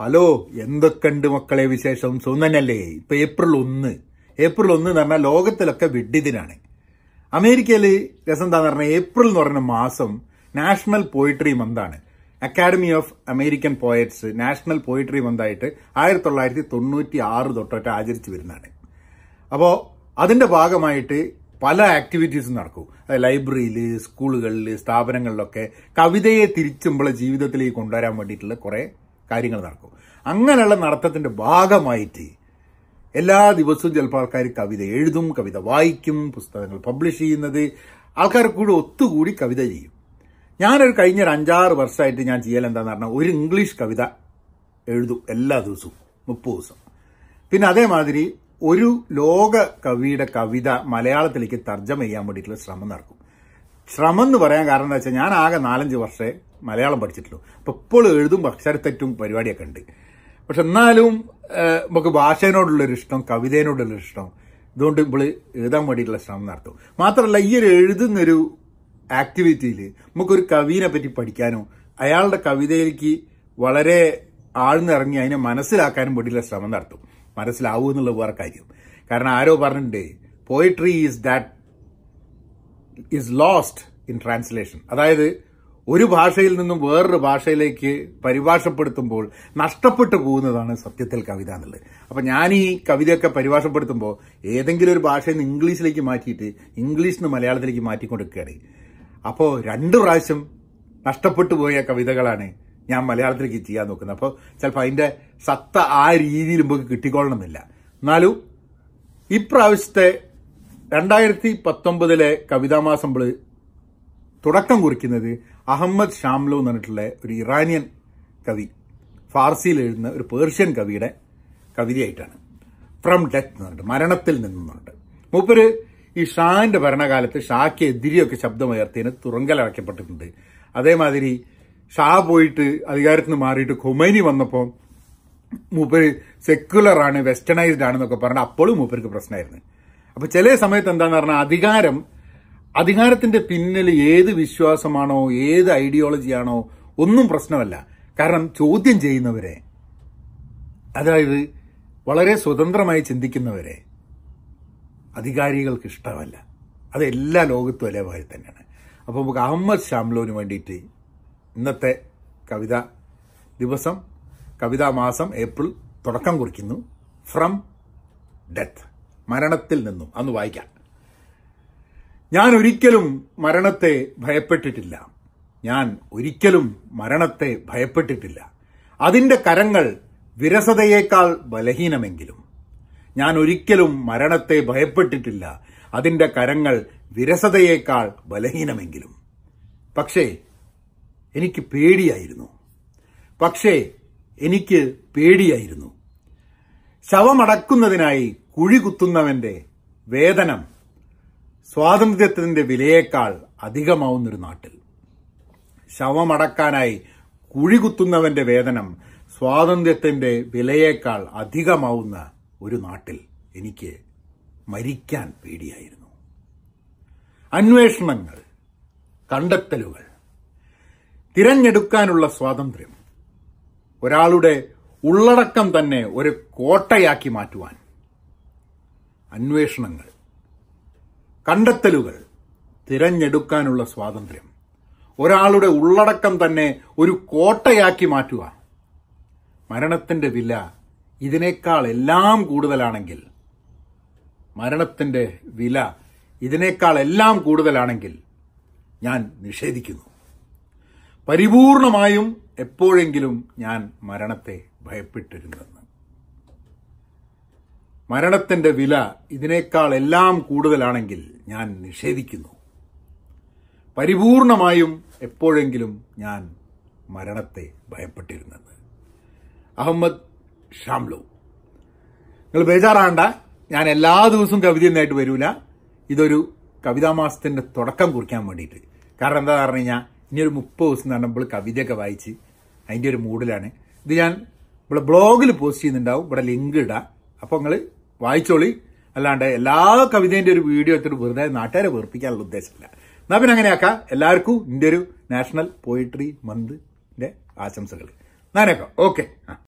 Hello എന്തൊക്കെയുണ്ട് മക്കളെ വിശേഷം? സുന്ദനല്ലേ ഇപ്പൊ ഏപ്രിൽ ഒന്ന്. ഏപ്രിൽ ഒന്ന് എന്ന് പറഞ്ഞാൽ ലോകത്തിലൊക്കെ വിഡ്ഢിതിനാണ് അമേരിക്കയിൽ രസം എന്താന്ന് പറഞ്ഞാൽ ഏപ്രിൽ എന്ന് പറയുന്ന മാസം national poetry മന്താണ് academy of American poets national poetry മന്തായിട്ട് ആയിരത്തി തൊള്ളായിരത്തി തൊണ്ണൂറ്റി ആറ് തൊട്ടൊക്കെ ആചരിച്ചു വരുന്നതാണ്. അപ്പോൾ അതിന്റെ ഭാഗമായിട്ട് പല ആക്ടിവിറ്റീസും നടക്കും. ലൈബ്രറിയിൽ സ്കൂളുകളിൽ സ്ഥാപനങ്ങളിലൊക്കെ കവിതയെ തിരിച്ചുമ്പോൾ ജീവിതത്തിലേക്ക് കൊണ്ടുവരാൻ വേണ്ടിയിട്ടുള്ള കുറെ കാര്യങ്ങൾ നടക്കും. അങ്ങനെയുള്ള നടത്തത്തിന്റെ ഭാഗമായിട്ട് എല്ലാ ദിവസവും ചിലപ്പോൾ ആൾക്കാർ കവിത എഴുതും കവിത വായിക്കും പുസ്തകങ്ങൾ പബ്ലിഷ് ചെയ്യുന്നത് ആൾക്കാർ കൂടെ ഒത്തുകൂടി കവിത ചെയ്യും. ഞാനൊരു കഴിഞ്ഞ ഒരു അഞ്ചാറ് വർഷമായിട്ട് ഞാൻ ചെയ്യൽ എന്താന്ന് പറഞ്ഞാൽ ഒരു ഇംഗ്ലീഷ് കവിത എഴുതും എല്ലാ ദിവസവും മുപ്പത് ദിവസം. പിന്നെ അതേമാതിരി ഒരു ലോക കവിയുടെ കവിത മലയാളത്തിലേക്ക് തർജമ ചെയ്യാൻ വേണ്ടിയിട്ടുള്ള ശ്രമം നടക്കും. ശ്രമം എന്ന് പറയാൻ കാരണം എന്താ വെച്ചാൽ ഞാൻ ആകെ നാലഞ്ച് വർഷമേ മലയാളം പഠിച്ചിട്ടുള്ളൂ. അപ്പോൾ ഇപ്പോൾ എഴുതും അക്ഷരത്തെറ്റും പരിപാടിയൊക്കെ ഉണ്ട്. പക്ഷെ എന്നാലും നമുക്ക് ഭാഷേനോടുള്ളൊരു ഇഷ്ടം കവിതേനോടുള്ളൊരു ഇഷ്ടം ഇതുകൊണ്ട് ഇപ്പോൾ എഴുതാൻ വേണ്ടിയിട്ടുള്ള ശ്രമം നടത്തും. മാത്രമല്ല ഈ ഒരു എഴുതുന്നൊരു ആക്ടിവിറ്റിയിൽ നമുക്കൊരു കവിനെ പറ്റി പഠിക്കാനോ അയാളുടെ കവിതയിലേക്ക് വളരെ ആഴ്ന്നിറങ്ങി അതിനെ മനസ്സിലാക്കാനും വേണ്ടിയിട്ടുള്ള ശ്രമം നടത്തും. മനസ്സിലാവൂ എന്നുള്ള വേറെ കാര്യം. കാരണം ആരോ പറഞ്ഞിട്ടുണ്ട് poetry is that is lost in translation അതായത് ഒരു ഭാഷയിൽ നിന്നും വേറൊരു ഭാഷയിലേക്ക് പരിഭാഷപ്പെടുത്തുമ്പോൾ നഷ്ടപ്പെട്ടു പോകുന്നതാണ് സത്യത്തിൽ കവിത എന്നുള്ളത്. അപ്പം ഞാൻ ഈ കവിതയൊക്കെ പരിഭാഷപ്പെടുത്തുമ്പോൾ ഏതെങ്കിലും ഒരു ഭാഷയിൽ നിന്ന് ഇംഗ്ലീഷിലേക്ക് മാറ്റിയിട്ട് ഇംഗ്ലീഷിൽ നിന്ന് മലയാളത്തിലേക്ക് മാറ്റിക്കൊടുക്കുകയാണ്. അപ്പോൾ രണ്ട് പ്രാവശ്യം നഷ്ടപ്പെട്ടു പോയ കവിതകളാണ് ഞാൻ മലയാളത്തിലേക്ക് ചെയ്യാൻ നോക്കുന്നത്. അപ്പോൾ ചിലപ്പോൾ അതിന്റെ സത്ത ആ രീതിയിൽ നമുക്ക് കിട്ടിക്കൊള്ളണമെന്നില്ല. എന്നാലും ഇപ്രാവശ്യത്തെ രണ്ടായിരത്തി പത്തൊമ്പതിലെ കവിതാമാസമ്പിൾ തുടക്കം കുറിക്കുന്നത് അഹമ്മദ് ഷാംലോ എന്ന് പറഞ്ഞിട്ടുള്ള ഒരു ഇറാനിയൻ കവി. ഫാർസിയിൽ എഴുതുന്ന ഒരു പേർഷ്യൻ കവിയുടെ കവിതയായിട്ടാണ്. ഫ്രം ഡെത്ത് എന്ന് പറഞ്ഞിട്ട് മരണത്തിൽ നിന്നുണ്ട് മൂപ്പര് ഈ ഷാന്റെ ഭരണകാലത്ത് ഷാക്ക് എതിരെയൊക്കെ ശബ്ദമുയർത്തിയതിന് തുറങ്കലടക്കപ്പെട്ടിട്ടുണ്ട് അതേമാതിരി ഷാ പോയിട്ട് അധികാരത്തിൽ നിന്ന് മാറിയിട്ട് ഖുമൈനി വന്നപ്പോൾ മൂപ്പര് സെക്യുലറാണ് വെസ്റ്റേണൈസ്ഡ് ആണെന്നൊക്കെ പറഞ്ഞാൽ അപ്പോഴും മൂപ്പർക്ക് പ്രശ്നമായിരുന്നു. അപ്പൊ ചില സമയത്ത് എന്താന്ന് പറഞ്ഞാൽ അധികാരം അധികാരത്തിന്റെ പിന്നിൽ ഏത് വിശ്വാസമാണോ ഏത് ഐഡിയോളജിയാണോ ഒന്നും പ്രശ്നമല്ല. കാരണം ചോദ്യം ചെയ്യുന്നവരെ അതായത് വളരെ സ്വതന്ത്രമായി ചിന്തിക്കുന്നവരെ അധികാരികൾക്ക് ഇഷ്ടമല്ല. അത് എല്ലാ ലോകത്തും ഒരേപോലെ തന്നെയാണ്. അപ്പോൾ നമുക്ക് അഹമ്മദ് ഷാംലോന് വേണ്ടിയിട്ട് ഇന്നത്തെ കവിത ദിവസം കവിതാ മാസം ഏപ്രിൽ തുടക്കം കുറിക്കുന്നു. From death. മരണത്തിൽ നിന്നും അന്ന് വായിക്കാം. ഞാൻ ഒരിക്കലും മരണത്തെ ഭയപ്പെട്ടിട്ടില്ല. ഞാൻ ഒരിക്കലും മരണത്തെ ഭയപ്പെട്ടിട്ടില്ല. അതിന്റെ കരങ്ങൾ വിരസതയേക്കാൾ ബലഹീനമെങ്കിലും. ഞാൻ ഒരിക്കലും മരണത്തെ ഭയപ്പെട്ടിട്ടില്ല. അതിന്റെ കരങ്ങൾ വിരസതയേക്കാൾ ബലഹീനമെങ്കിലും. പക്ഷേ എനിക്ക് പേടിയായിരുന്നു. പക്ഷേ എനിക്ക് പേടിയായിരുന്നു. ശവമടക്കുന്നതിനായി കുഴി കുത്തുന്നവന്റെ വേതനം സ്വാതന്ത്ര്യത്തിന്റെ വിലയേക്കാൾ അധികമാവുന്നൊരു നാട്ടിൽ. ശവമടക്കാനായി കുഴി കുത്തുന്നവന്റെ വേതനം സ്വാതന്ത്ര്യത്തിന്റെ വിലയേക്കാൾ അധികമാവുന്ന ഒരു നാട്ടിൽ എനിക്ക് മരിക്കാൻ പേടിയായിരുന്നു. അന്വേഷണങ്ങൾ കണ്ടെത്തലുകൾ തിരഞ്ഞെടുക്കാനുള്ള സ്വാതന്ത്ര്യം ഒരാളുടെ ഉള്ളടക്കം തന്നെ ഒരു കോട്ടയാക്കി മാറ്റുവാൻ അന്വേഷണങ്ങൾ കണ്ടെത്തലുകൾ തിരഞ്ഞെടുക്കാനുള്ള സ്വാതന്ത്ര്യം. ഒരാളുടെ ഉള്ളടക്കം തന്നെ ഒരു കോട്ടയാക്കി മാറ്റുക. മരണത്തിന്റെ വില ഇതിനേക്കാൾ എല്ലാം കൂടുതലാണെങ്കിൽ മരണത്തിന്റെ വില ഇതിനേക്കാൾ എല്ലാം കൂടുതലാണെങ്കിൽ ഞാൻ നിഷേധിക്കുന്നു. പരിപൂർണമായും എപ്പോഴെങ്കിലും ഞാൻ മരണത്തെ ഭയപ്പെട്ടിരുന്നെന്ന്. മരണത്തിന്റെ വില ഇതിനേക്കാൾ എല്ലാം കൂടുതലാണെങ്കിൽ ഞാൻ നിഷേധിക്കുന്നു. പരിപൂർണമായും എപ്പോഴെങ്കിലും ഞാൻ മരണത്തെ ഭയപ്പെട്ടിരുന്നത്. അഹമ്മദ് ഷാംലോ. നിങ്ങൾ ബേജാറാണ്ട ഞാൻ എല്ലാ ദിവസവും കവിതയൊന്നായിട്ട് വരൂല. ഇതൊരു കവിതാമാസത്തിന്റെ തുടക്കം കുറിക്കാൻ വേണ്ടിയിട്ട്. കാരണം എന്താ പറഞ്ഞു കഴിഞ്ഞാൽ ഇനി ഒരു മുപ്പത് ദിവസം തന്നെ നമ്മൾ കവിതയൊക്കെ വായിച്ച് അതിന്റെ ഒരു മൂഡിലാണ്. ഇത് ഞാൻ ഇവിടെ ബ്ലോഗിൽ പോസ്റ്റ് ചെയ്യുന്നുണ്ടാവും. ഇവിടെ ലിങ്ക് ഇടാം. അപ്പോൾ നിങ്ങൾ വായിച്ചോളി. അല്ലാണ്ട് എല്ലാ കവിതേന്റെ ഒരു വീഡിയോ എത്തിട്ട് വെറുതെ നാട്ടുകാരെ വെറുപ്പിക്കാനുള്ള ഉദ്ദേശമില്ല. എന്നാ പിന്നെ അങ്ങനെയാക്കാം. എല്ലാവർക്കും ഇന്ത്യ ഒരു നാഷണൽ പോയിട്രി മന്തിന്റെ ആശംസകൾ. ഞാനേക്കാം ഓക്കെ.